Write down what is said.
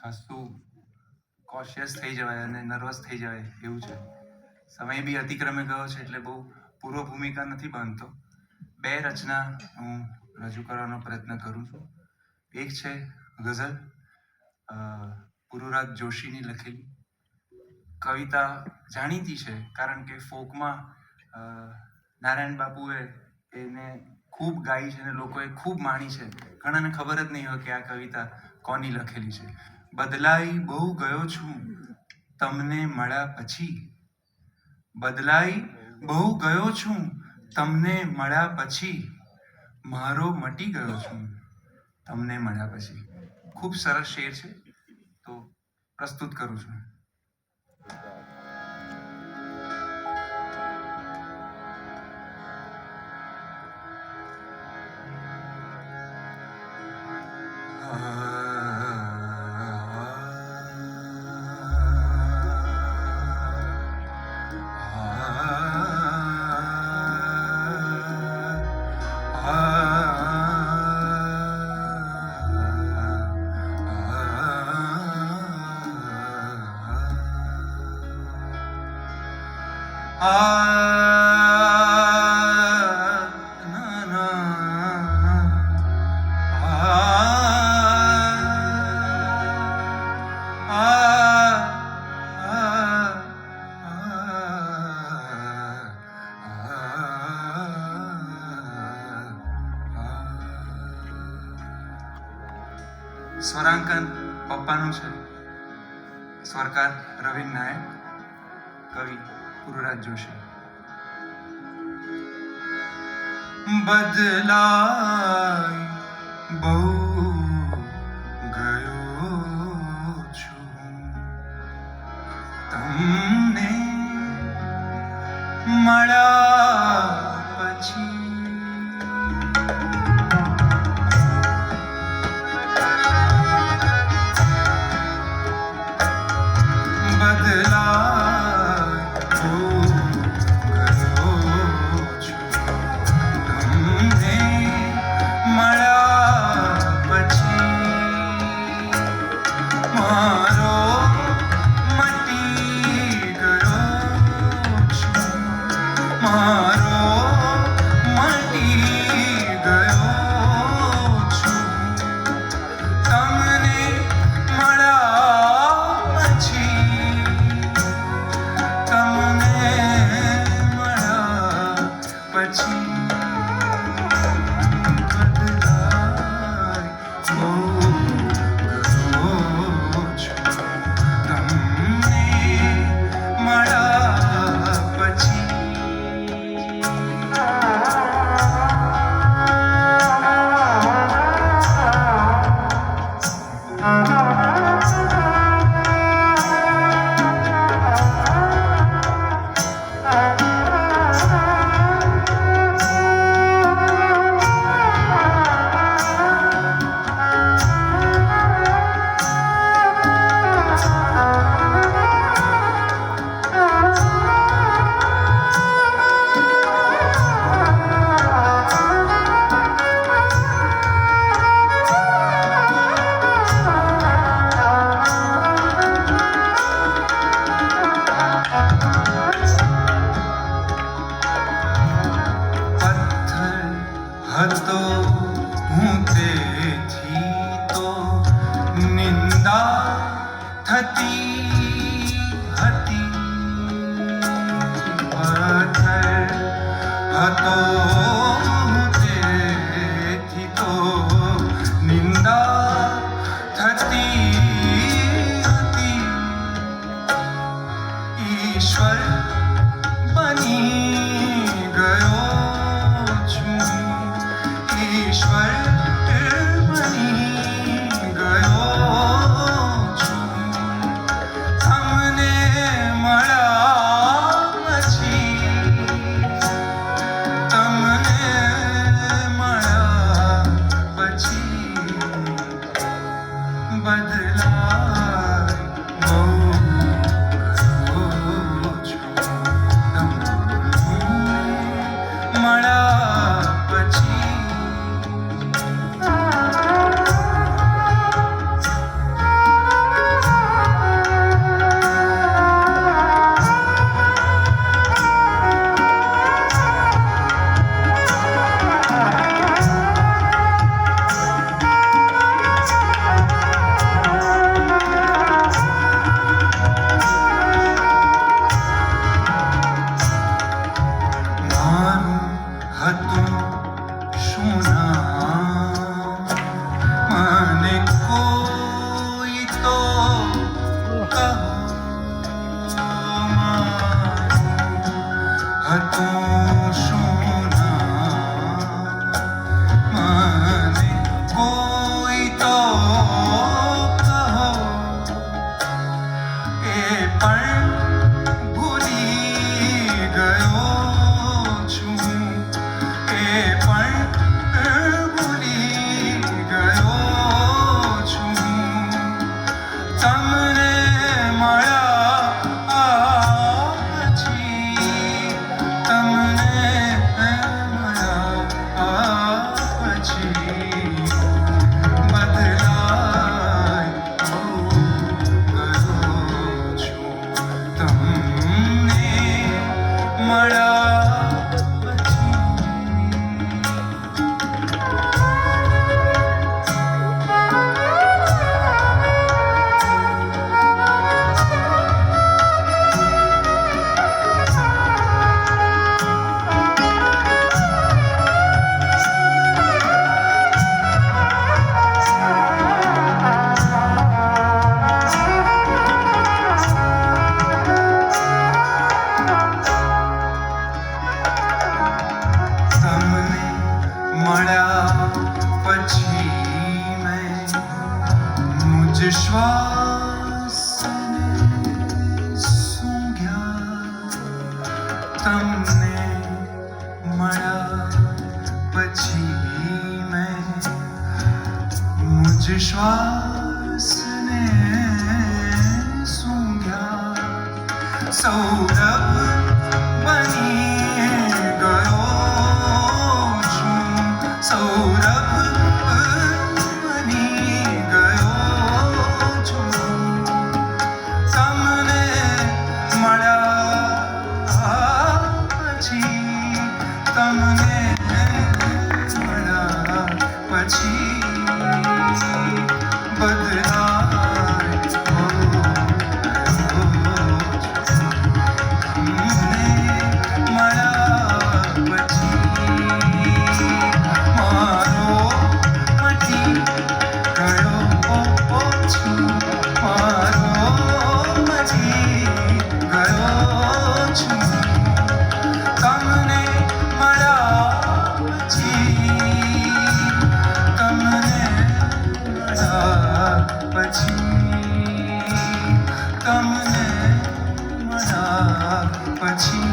ખાસું કોશિયસ થઈ જવાય અને નર્વસ થઈ જવાય એવું છે. સમય બી અતિક્રમે ગયો છે એટલે બહુ પૂર્વ ભૂમિકા નથી બાંધતો બે રચના હું રજૂ કરવાનો પ્રયત્ન કરું છું. એક છે ગઝલ ગુરુરાજ જોશીની લખેલી. કવિતા જાણીતી છે કારણ કે ફોકમાં નારાયણ બાપુએ એને ખૂબ ગાઈ છે અને લોકોએ ખૂબ માણી છે. ઘણાને ખબર જ નહીં હોય કે આ કવિતા કોની લખેલી છે. બદલાઈ બહુ ગયો છું, તમને મળ્યા પછી. બદલાઈ બહુ ગયો છું, તમને મળ્યા પછી. મારો મટી ગયો છું, તમને મળ્યા પછી. ખૂબ સરસ શેર છે, તો પ્રસ્તુત કરું છું. Ah. સ્વરાંકન પપ્પાનું છે. સ્વરકાર રવિન નાયક, કવિ પુરુરાજ જોશી. બદલાય બહુ છું. તમને મળ્યા પછી time. Tata பழ મળ્યા પછી મેં મુજ શ્વાસને સૂંઘ્યા સૌરભ બની ગયો છું સૌરભ কাছে પછી તમને મળ્યા પછી